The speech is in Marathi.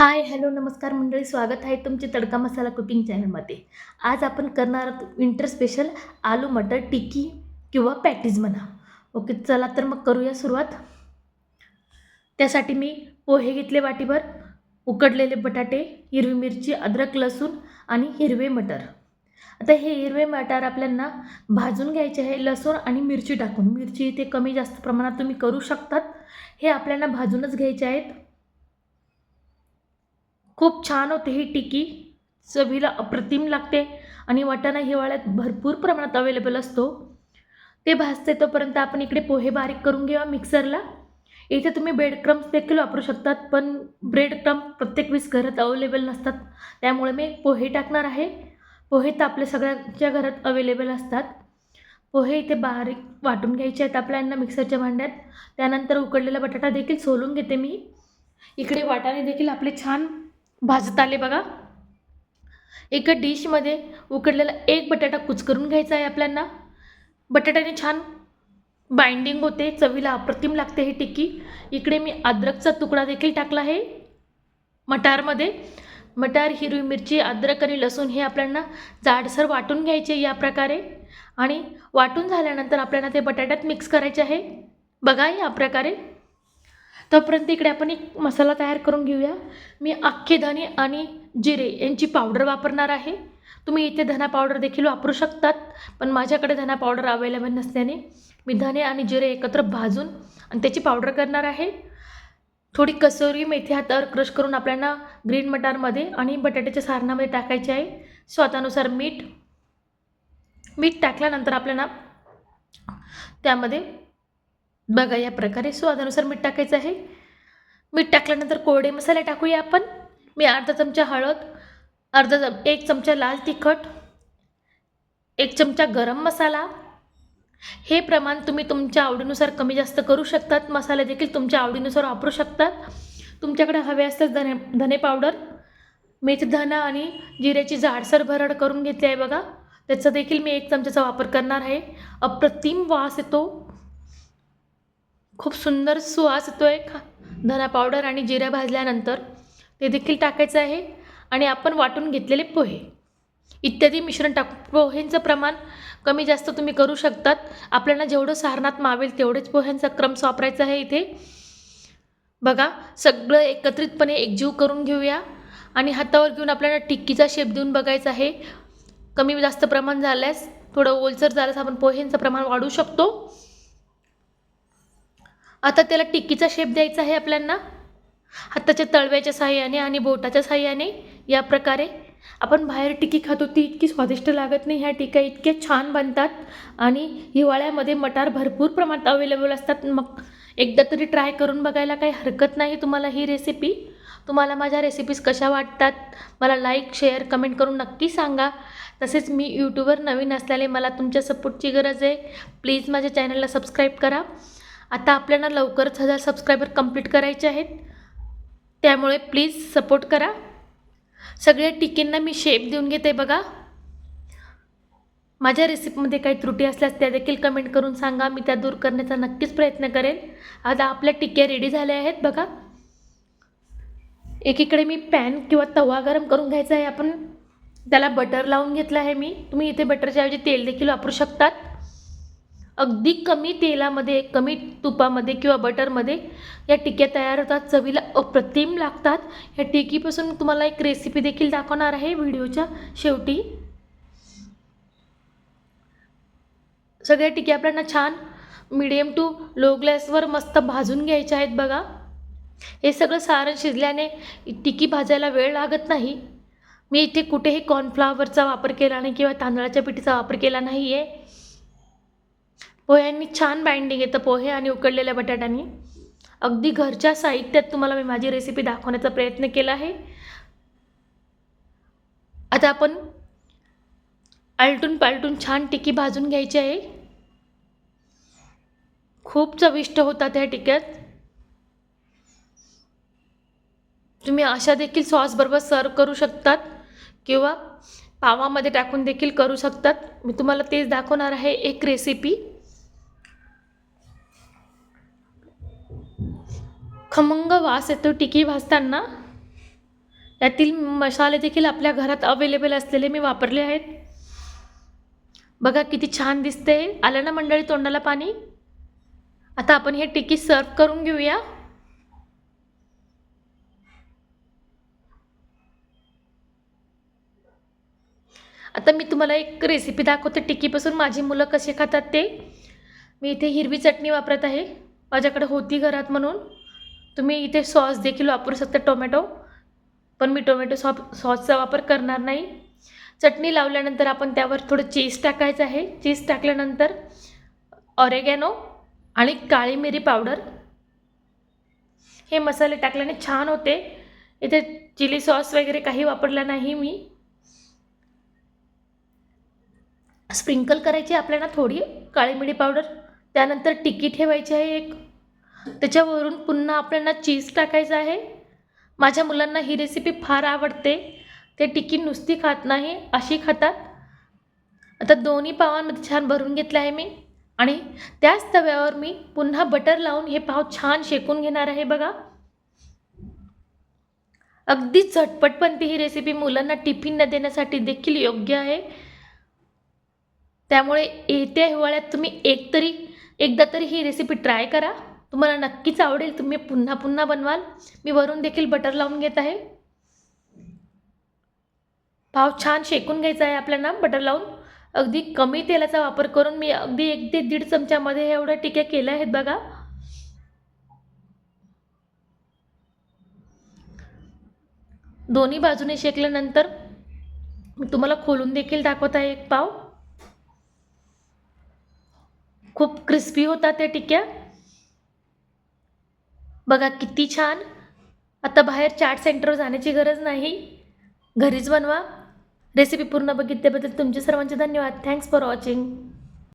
हाय हॅलो नमस्कार मंडळी स्वागत आहे तुमचे तडका मसाला कुकिंग चॅनलमध्ये. आज आपण करणार आहोत विंटर स्पेशल आलू मटर टिक्की किंवा पॅटीज म्हणा ओके चला तर मग करूया सुरुवात. त्यासाठी मी पोहे घेतले वाटीभर उकडलेले बटाटे हिरवी मिरची अद्रक लसूण आणि हिरवे मटर. आता हे हिरवे मटार आपल्याला भाजून घ्यायचे आहे लसूण आणि मिरची टाकून. मिरची इथे कमी जास्त प्रमाणात तुम्ही करू शकतात. हे आपल्याला भाजूनच घ्यायचे आहेत. खूप छान होते ही टिकी. चवीला अप्रतिम लागते आणि वाटाणा हिवाळ्यात भरपूर प्रमाणात अवेलेबल असतो. ते भाजते तोपर्यंत आपण इकडे पोहे बारीक करून घेऊया मिक्सरला इथे तुम्ही ब्रेड क्रम्स देखील वापरू शकतात पण ब्रेड क्रम्स प्रत्येक वीस घरात अवेलेबल नसतात. त्यामुळे मी पोहे टाकणार आहे. पोहे तर आपल्या सगळ्यांच्या घरात अवेलेबल असतात. पोहे इथे बारीक वाटून घ्यायचे आहेत आपल्याला मिक्सरच्या भांड्यात. त्यानंतर उकडलेला बटाटा देखील सोलून घेते मी. इकडे वाटाणे देखील आपले छान भाजत आले बघा. एका डिशमध्ये उकडलेला एक बटाटा कुचकरून घ्यायचा आहे आपल्यांना. बटाट्याने छान बाइंडिंग होते चवीला अप्रतिम लागते ही टिक्की. इकडे मी अद्रकचा तुकडा देखील टाकला आहे. मटारमध्ये. मटार हिरवी मिरची अद्रक आणि लसूण हे आपल्याला जाडसर वाटून घ्यायचे या प्रकारे. आणि वाटून झाल्यानंतर आपल्याला ते बटाट्यात मिक्स करायचे आहे. बघा या प्रकारे. तोपर्यंत इकडे आपण एक मसाला तयार करून घेऊया. मी अख्खे धने आणि जिरे यांची पावडर वापरणार आहे. तुम्ही इथे धना पावडर देखील वापरू शकतात पण माझ्याकडे धना पावडर अवेलेबल नसल्याने मी धने आणि जिरे एकत्र भाजून आणि त्याची पावडर करणार आहे. थोडी कसोरी मेथी हातावर क्रश करून आपल्याला ग्रीन मटारमध्ये आणि बटाट्याच्या सारणामध्ये टाकायचे आहे. स्वादानुसार मीठ मीठ टाकल्यानंतर आपल्याला त्यामध्ये बघा या प्रकारे स्वादानुसार मीठ टाकायचं आहे. मीठ टाकल्यानंतर कोरडे मसाले टाकूया आपण. मी अर्धा चमचा हळद अर्धा चम एक चमचा लाल तिखट एक चमचा गरम मसाला. हे प्रमाण तुम्ही तुमच्या आवडीनुसार कमी जास्त करू शकतात. मसाले देखील तुमच्या आवडीनुसार वापरू शकतात. तुमच्याकडे हवे असतात धने धने पावडर मेथधना आणि जिऱ्याची जाडसर भरड करून घेतली आहे बघा. त्याचा देखील मी एक चमच्याचा वापर करणार आहे. अप्रतिम वास येतो. खूप सुंदर सुवास येतो आहे खा धना पावडर आणि जिऱ्या भाजल्यानंतर ते देखील टाकायचं आहे आणि आपण वाटून घेतलेले पोहे. इत्यादी मिश्रण टाक पोहेंचं प्रमाण कमी जास्त तुम्ही करू शकतात. आपल्याला जेवढं सारणात मावेल तेवढेच पोह्यांचा क्रम वापरायचा आहे इथे. बघा सगळं एकत्रितपणे एकजीव करून घेऊया आणि हातावर घेऊन आपल्याला टिक्कीचा शेप देऊन बघायचा आहे. कमी जास्त प्रमाण झाल्यास थोडं ओलसर झाल्यास आपण पोह्यांचं प्रमाण वाढू शकतो. आता त्याला टिक्कीचा शेप द्यायचा आहे आपल्यांना. हाताच्या तळव्याच्या साह्याने आणि बोटाच्या साह्याने या प्रकारे. आपण बाहेर टिक्की खातो ती इतकी स्वादिष्ट लागत नाही. ह्या टिक्या इतक्या छान बनतात. आणि हिवाळ्यामध्ये मटार भरपूर प्रमाणात अवेलेबल असतात. मग एकदा तरी ट्राय करून बघायला काही हरकत नाही तुम्हाला ही रेसिपी तुम्हाला माझ्या रेसिपीज कशा वाटतात? मला लाईक शेअर कमेंट करून नक्की सांगा. तसेच मी यूट्यूबवर नवीन असल्याने मला तुमच्या सपोर्टची गरज आहे. प्लीज माझ्या चॅनलला सबस्क्राईब करा. आता आपल्याला लवकरच हजार सबस्क्रायबर कंप्लीट करायचे आहेत. त्यामुळे प्लीज सपोर्ट करा. सगळ्या टिकींना मी शेप देऊन घेते बघा. माझ्या रेसिपीमध्ये काही त्रुटी असल्यास त्या देखील कमेंट करून सांगा. मी त्या दूर करण्याचा नक्कीच प्रयत्न करेन. आता आपल्या टिक्या रेडी झाल्या आहेत बघा. एकीकडे मी पॅन किंवा तवा गरम करून घ्यायचा आहे आपण. त्याला बटर लावून घेतलं आहे मी. तुम्ही इथे बटरच्या ऐवजी तेल देखील वापरू शकतात. अगदी कमी तेलामध्ये कमी तुपामध्ये किंवा बटरमध्ये या टिक्या तयार होतात. चवीला अप्रतिम लागतात. ह्या टिकीपासून तुम्हाला एक रेसिपी देखील दाखवणार आहे व्हिडिओच्या शेवटी. सगळ्या टिक्या आपल्याला छान मिडियम टू लो ग्लॅसवर मस्त भाजून घ्यायच्या आहेत बघा. हे सगळं सारण शिजल्याने टिकी भाजायला वेळ लागत नाही. मी इथे कुठेही कॉर्नफ्लावरचा वापर केला नाही किंवा तांदळाच्या पिठीचा वापर केला नाही आहे पोह्यांनी छान बाइंडिंग येतं पोहे आणि उकडलेल्या बटाट्यांनी. अगदी घरच्या साहित्यात तुम्हाला मी माझी रेसिपी दाखवण्याचा प्रयत्न केला आहे. आता आपण आलटून पालटून छान टिकी भाजून घ्यायची आहे. खूप चविष्ट होतात ह्या टिक्यात. तुम्ही अशा देखील सॉसबरोबर सर्व करू शकतात किंवा पावामध्ये टाकून देखील करू शकतात. मी तुम्हाला तेच दाखवणार आहे एक रेसिपी खमंग वास येतो टिकी भाजताना यातील मसाले देखील आपल्या घरात अवेलेबल असलेले मी वापरले आहेत. बघा किती छान दिसते. आलं ना मंडळी तोंडाला पाणी? आता आपण हे टिकी सर्व करून घेऊया. आता मी तुम्हाला एक रेसिपी दाखवते. टिकीपासून माझी मुलं कसे खातात ते. मी इथे हिरवी चटणी वापरत आहे. माझ्याकडे होती घरात म्हणून. तुम्ही इथे सॉस देखील वापरू शकता टोमॅटो. पण मी टोमॅटो सॉ सॉसचा वापर करणार नाही. चटणी लावल्यानंतर आपण त्यावर थोडं चीज टाकायचं आहे. चीज टाकल्यानंतर ऑरेगॅनो आणि काळी मिरी पावडर. हे मसाले टाकल्याने छान होते. इथे चिली सॉस वगैरे काही वापरला नाही मी. स्प्रिंकल करायची आपल्याला थोडी काळी मिरी पावडर. त्यानंतर टिकी ठेवायची आहे एक. त्याच्यावरून पुन्हा आपल्याला चीज टाकायचं आहे. माझ्या मुलांना ही रेसिपी फार आवडते. ते टिकी नुसती खात नाही अशी खातात. आता दोन्ही पावांमध्ये छान भरून घेतलं आहे मी. आणि त्याच तव्यावर मी पुन्हा बटर लावून हे पाव छान शेकून घेणार आहे बघा. अगदी झटपट ती ही रेसिपी मुलांना टिफिन न देण्यासाठी देखील योग्य आहे. त्यामुळे येत्या हिवाळ्यात तुम्ही एक तरी एकदा तरी ही रेसिपी ट्राय करा. तुम्हाला नक्कीच आवडेल. तुम्ही पुन्हा पुन्हा बनवाल. मी वरून देखील बटर लावून घेत आहे. पाव छान शेकून घ्यायचा आहे आपल्याला बटर लावून. अगदी कमी तेलाचा वापर करून मी अगदी एक ते दीड चमच्यामध्ये एवढ्या टिक्या केल्या आहेत बघा. दोन्ही बाजूने शेकल्यानंतर मी तुम्हाला खोलून देखील दाखवत आहे एक पाव. खूप क्रिस्पी होतात त्या टिक्या. बघा किती छान. आता बाहेर चाट सेंटरवर जाण्याची गरज नाही. घरीच बनवा. रेसिपी पूर्ण बघितल्याबद्दल तुमचे सर्वांचे धन्यवाद. Thanks for watching